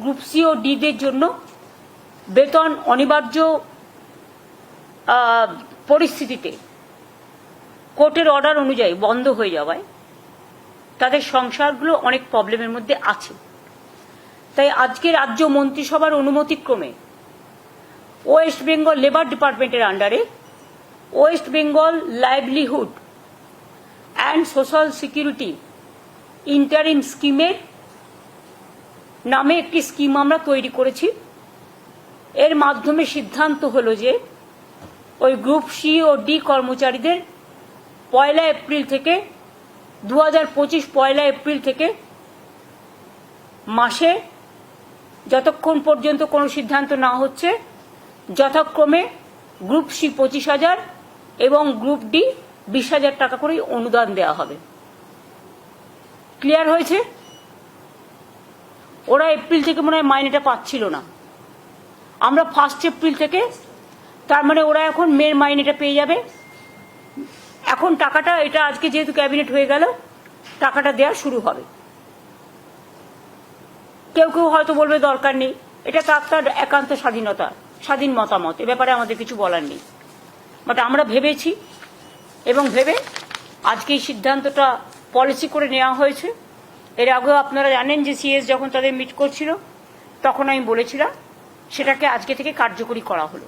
Group C ও ডিদের জন্য বেতন অনিবার্য পরিস্থিতিতে কোর্টের অর্ডার অনুযায়ী বন্ধ হয়ে যাওয়ায় তাদের সংসারগুলো অনেক প্রবলেমের মধ্যে আছে। তাই আজকে রাজ্য মন্ত্রিসভার অনুমতিক্রমে ওয়েস্ট বেঙ্গল লেবার ডিপার্টমেন্টের আন্ডারে West Bengal livelihood and social security interim স্কিমের নামে একটি স্কিম আমরা তৈরি করেছি। এর মাধ্যমে সিদ্ধান্ত হলো যে ওই গ্রুপ সি ও ডি কর্মচারীদের পয়লা এপ্রিল থেকে দু হাজার পঁচিশ পয়লা এপ্রিল থেকে মাসে যতক্ষণ পর্যন্ত কোনো সিদ্ধান্ত না হচ্ছে, যথাক্রমে গ্রুপ সি পঁচিশ হাজার এবং গ্রুপ ডি বিশ হাজার টাকা করে অনুদান দেওয়া হবে। ক্লিয়ার হয়েছে? ওরা এপ্রিল থেকে মনে হয় মাইনেটা পাচ্ছিল না। আমরা ফার্স্ট এপ্রিল থেকে, তার মানে ওরা এখন মেয়ের মাইনেটা পেয়ে যাবে। এখন টাকাটা, এটা আজকে যেহেতু ক্যাবিনেট হয়ে গেল, টাকাটা দেওয়া শুরু হবে। কেউ কেউ হয়তো বলবে দরকার নেই। এটা তার তার একান্ত স্বাধীনতা, স্বাধীন মতামত, এ ব্যাপারে আমাদের কিছু বলার নেই। বাট আমরা ভেবেছি এবং ভেবে আজকে এই সিদ্ধান্তটা পলিসি করে নেওয়া হয়েছে। এর আগেও আপনারা জানেন যে সিএস যখন তাদের মিট করছিল, তখন আমি বলেছিলাম, সেটাকে আজকে থেকে কার্যকরী করা হলো।